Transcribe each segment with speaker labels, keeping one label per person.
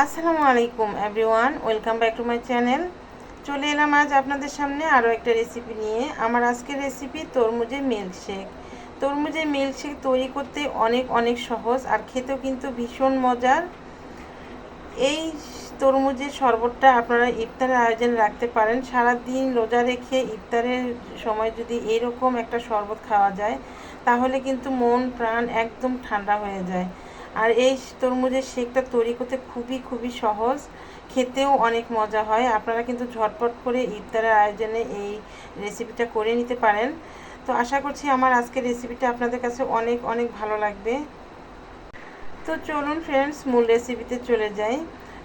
Speaker 1: আসসালামু আলাইকুম everyone welcome back to my channel চলে এলাম আজ আপনাদের সামনে আরও একটা রেসিপি নিয়ে। আমার আজকের রেসিপি তরমুজের মিল্কশেক তরমুজের মিল্কশেক তৈরি করতে অনেক অনেক সহজ আর খেতেও কিন্তু ভীষণ মজার। এই তরমুজের শরবতটা আপনারা ইফতারের আয়োজন রাখতে পারেন। সারা দিন রোজা রেখে ইফতারের সময় যদি এরকম একটা শরবত খাওয়া যায়, তাহলে কিন্তু মন, প্রাণ একদম ঠান্ডা হয়ে যায়। আর এই তরমুজের শেকটা তৈরি করতে খুবই খুবই সহজ। খেতেও অনেক মজা হয়। আপনারা কিন্তু ঝটপট করে ইফতারের আয়োজনে এই রেসিপিটা করে নিতে পারেন। তো আশা করছি আমার আজকের রেসিপিটা আপনাদের কাছে অনেক অনেক ভালো লাগবে। তো চলুন ফ্রেন্ডস মূল রেসিপিতে চলে যাই।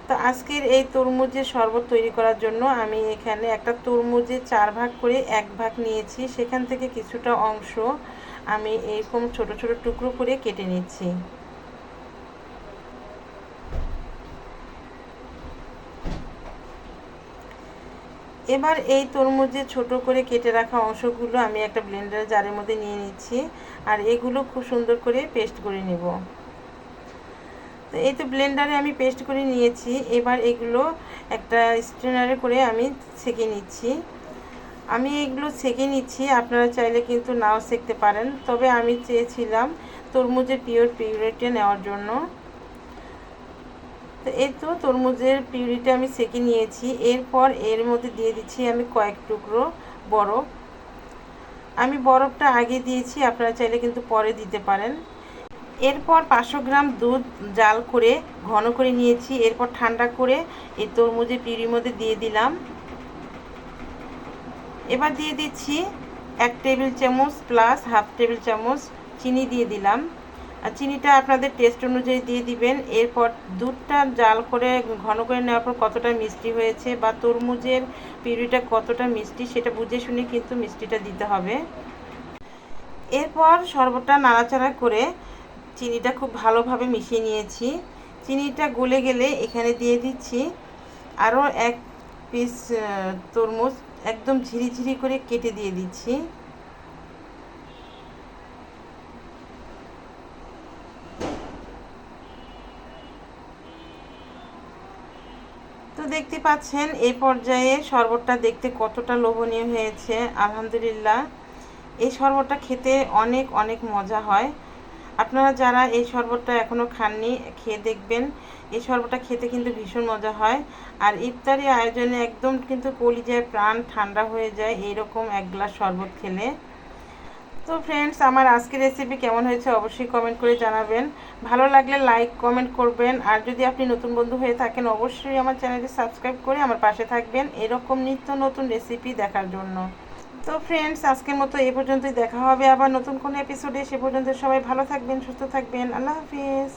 Speaker 1: তো আজকের এই তরমুজের শরবত তৈরি করার জন্য আমি এখানে একটা তরমুজের চার ভাগ করে এক ভাগ নিয়েছি। সেখান থেকে কিছুটা অংশ আমি এরকম ছোট ছোট টুকরো করে কেটে নিচ্ছি। এবার এই তরমুজে ছোট করে কেটে রাখা অংশগুলো আমি একটা ব্লেন্ডার জারের মধ্যে নিয়ে নিচ্ছি আর এগুলো খুব সুন্দর করে পেস্ট করে নেব। তো এই তো ব্লেন্ডারে আমি পেস্ট করে নিয়েছি, এবার এগুলো একটা স্ট্রেনারে করে আমি ছেঁকে নিচ্ছি। আমি এগুলো ছেঁকে নিচ্ছি, আপনারা চাইলে কিন্তু নাও সেঁকতে পারেন, তবে আমি চেয়েছিলাম তরমুজের পিওর পিউরিটি নেওয়ার জন্য। তো এই তো তরমুজের পিউরিটা আমি সেঁকে নিয়েছি। এরপর এর মধ্যে দিয়ে দিচ্ছি আমি কয়েক টুকরো বরফ। আমি বরফটা আগে দিয়েছি, আপনারা চাইলে কিন্তু পরে দিতে পারেন। এরপর পাঁচশো গ্রাম দুধ জাল করে, ঘন করে নিয়েছি। এরপর ঠান্ডা করে এই তরমুজের পিউরির মধ্যে দিয়ে দিলাম। এবার দিয়ে দিচ্ছি এক টেবিল চামচ প্লাস হাফ টেবিল চামচ চিনি দিয়ে দিলাম। আর চিনিটা আপনাদের টেস্ট অনুযায়ী দিয়ে দিবেন। এরপর দুধটা জাল করে ঘন করে নেওয়ার পর কতটা মিষ্টি হয়েছে বা তরমুজের পিউরিটা কতটা মিষ্টি সেটা বুঝে শুনে কিন্তু মিষ্টিটা দিতে হবে। এরপর শরবতটা নাড়াচাড়া করে চিনিটা খুব ভালোভাবে মিশিয়ে নিয়েছি। চিনিটা গলে গেলে এখানে দিয়ে দিচ্ছি আরও এক পিস তরমুজ একদম ঝিরিঝিরি করে কেটে দিয়ে দিচ্ছি। তো দেখতে পাচ্ছেন এই পর্যায়ে শরবতটা দেখতে কতটা লোভনীয় হয়েছে, আলহামদুলিল্লাহ। এই শরবতটা খেতে অনেক অনেক মজা হয়। আপনারা যারা এই শরবতটা এখনও খাননি, খেয়ে দেখবেন। এই শরবতটা খেতে কিন্তু ভীষণ মজা হয়। আর ইফতারি আয়োজনে একদম কিন্তু কলিজায় প্রাণ ঠান্ডা হয়ে যায়, এইরকম এক গ্লাস শরবত খেলে। তো ফ্রেন্ডস আমার আজকের রেসিপি কেমন হয়েছে অবশ্যই কমেন্ট করে জানাবেন। ভালো লাগলে লাইক কমেন্ট করবেন। আর যদি আপনি নতুন বন্ধু হয়ে থাকেন, অবশ্যই আমার চ্যানেলটি সাবস্ক্রাইব করে আমার পাশে থাকবেন এরকম নিত্য নতুন রেসিপি দেখার জন্য। তো ফ্রেন্ডস আজকের মতো এ পর্যন্তই। দেখা হবে আবার নতুন কোনো এপিসোডে সে পর্যন্ত সবাই ভালো থাকবেন, সুস্থ থাকবেন। আল্লাহ হাফিজ।